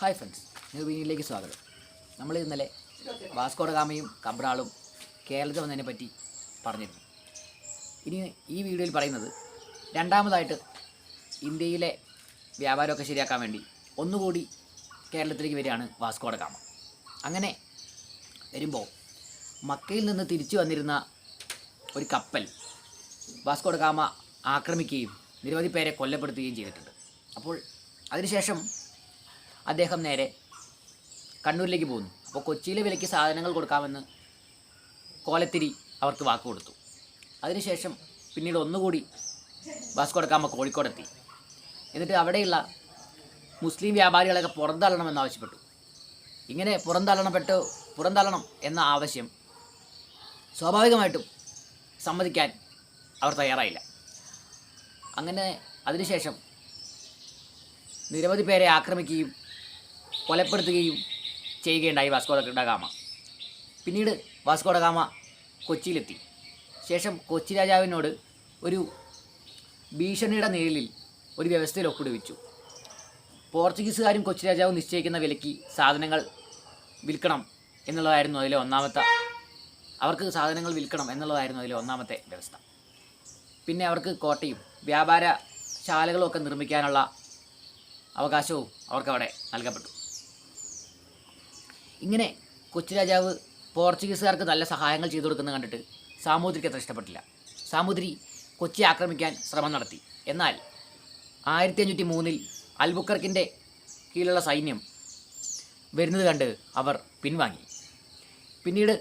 Hi friends new വീനിലേക്ക് സ്വാഗതം. നമ്മൾ ഇന്നലെ വാസ്കോഡ ഗാമയും കബ്രാളും കേരളത്തിൽ വന്നതിനെ പറ്റി പറഞ്ഞിരുന്നു. ഇനി ഈ വീഡിയോയിൽ പറയുന്നത് രണ്ടാമതായിട്ട് ഇന്ത്യയിലെ വ്യാപാരമൊക്കെ ശരിയാക്കാൻ വേണ്ടി ഒന്നുകൂടി കേരളത്തിലേക്ക് വരികയാണ് വാസ്കോഡ ഗാമ. അങ്ങനെ വരുമ്പോൾ മക്കയിൽ നിന്ന് തിരിച്ചു വന്നിരുന്ന ഒരു കപ്പൽ വാസ്കോഡ ഗാമ ആക്രമിക്കുകയും നിരവധി പേരെ കൊല്ലപ്പെടുത്തുകയും ചെയ്തിട്ടുണ്ട്. അപ്പോൾ അതിനുശേഷം അദ്ദേഹം നേരെ കണ്ണൂരിലേക്ക് പോകുന്നു. അപ്പോൾ കൊച്ചിയിലെ വിലയ്ക്ക് സാധനങ്ങൾ കൊടുക്കാമെന്ന് കോലത്തിരി അവർക്ക് വാക്ക് കൊടുത്തു. അതിനുശേഷം പിന്നീട് ഒന്നുകൂടി ഗാമ കോഴിക്കോടെത്തി. എന്നിട്ട് അവിടെയുള്ള മുസ്ലിം വ്യാപാരികളൊക്കെ പുറന്തള്ളണമെന്ന് ആവശ്യപ്പെട്ടു. ഇങ്ങനെ പുറന്തള്ളണപ്പെട്ട് പുറന്തള്ളണം എന്ന ആവശ്യം സ്വാഭാവികമായിട്ടും സമ്മതിക്കാൻ അവർ തയ്യാറായില്ല. അങ്ങനെ അതിനുശേഷം നിരവധി പേരെ ആക്രമിക്കുകയും കൊലപ്പെടുത്തുകയും ചെയ്യുകയുണ്ടായി വാസ്കോഡ ഗാമ. പിന്നീട് വാസ്കോഡ ഗാമ കൊച്ചിയിലെത്തി. ശേഷം കൊച്ചി രാജാവിനോട് ഒരു ഭീഷണിയുടെ നേരിൽ ഒരു വ്യവസ്ഥയിൽ ഒപ്പിടുവിച്ചു. പോർച്ചുഗീസുകാരും കൊച്ചി രാജാവും നിശ്ചയിക്കുന്ന വിലയ്ക്ക് സാധനങ്ങൾ വിൽക്കണം എന്നുള്ളതായിരുന്നു അതിലെ ഒന്നാമത്തെ അവർക്ക് സാധനങ്ങൾ വിൽക്കണം എന്നുള്ളതായിരുന്നു അതിലെ ഒന്നാമത്തെ വ്യവസ്ഥ. പിന്നെ അവർക്ക് കോട്ടയും വ്യാപാര ശാലകളും ഒക്കെ നിർമ്മിക്കാനുള്ള അവകാശവും അവർക്കവിടെ നൽകപ്പെട്ടു. ഇങ്ങനെ കൊച്ചു രാജാവ് പോർച്ചുഗീസുകാർക്ക് നല്ല സഹായങ്ങൾ ചെയ്തു കൊടുക്കുന്നത് കണ്ടിട്ട് സാമൂതിരിക്ക് അത്ര ഇഷ്ടപ്പെട്ടില്ല. സാമൂതിരി കൊച്ചി ആക്രമിക്കാൻ ശ്രമം നടത്തി. എന്നാൽ ആയിരത്തി അഞ്ഞൂറ്റി മൂന്നിൽ അൽബുക്കർക്കിന്റെ കീഴിലുള്ള സൈന്യം വരുന്നത് കണ്ട് അവർ പിൻവാങ്ങി. പിന്നീട്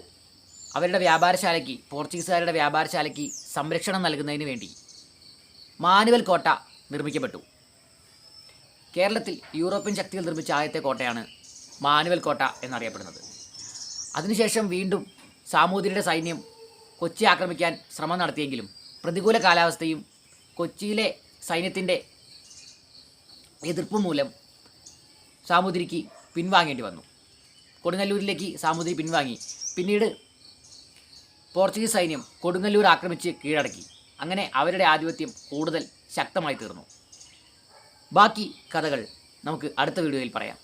അവരുടെ വ്യാപാരശാലയ്ക്ക് പോർച്ചുഗീസുകാരുടെ വ്യാപാരശാലയ്ക്ക് സംരക്ഷണം നൽകുന്നതിന് വേണ്ടി മാനുവൽ കോട്ട നിർമ്മിക്കപ്പെട്ടു. കേരളത്തിൽ യൂറോപ്യൻ ശക്തികൾ നിർമ്മിച്ച ആദ്യത്തെ കോട്ടയാണ് മാനുവൽ കോട്ട എന്നറിയപ്പെടുന്നത്. അതിനുശേഷം വീണ്ടും സാമൂതിരിയുടെ സൈന്യം കൊച്ചി ആക്രമിക്കാൻ ശ്രമം നടത്തിയെങ്കിലും പ്രതികൂല കാലാവസ്ഥയും കൊച്ചിയിലെ സൈന്യത്തിന്റെ എതിർപ്പ് മൂലം സാമൂതിരിക്ക് പിൻവാങ്ങേണ്ടി വന്നു. കൊടുങ്ങല്ലൂരിലേക്ക് സാമൂതിരി പിൻവാങ്ങി. പിന്നീട് പോർച്ചുഗീസ് സൈന്യം കൊടുങ്ങല്ലൂർ ആക്രമിച്ച് കീഴടക്കി. അങ്ങനെ അവരുടെ ആധിപത്യം കൂടുതൽ ശക്തമായി തീർന്നു ബാക്കി കഥകൾ നമുക്ക് അടുത്ത വീഡിയോയിൽ പറയാം.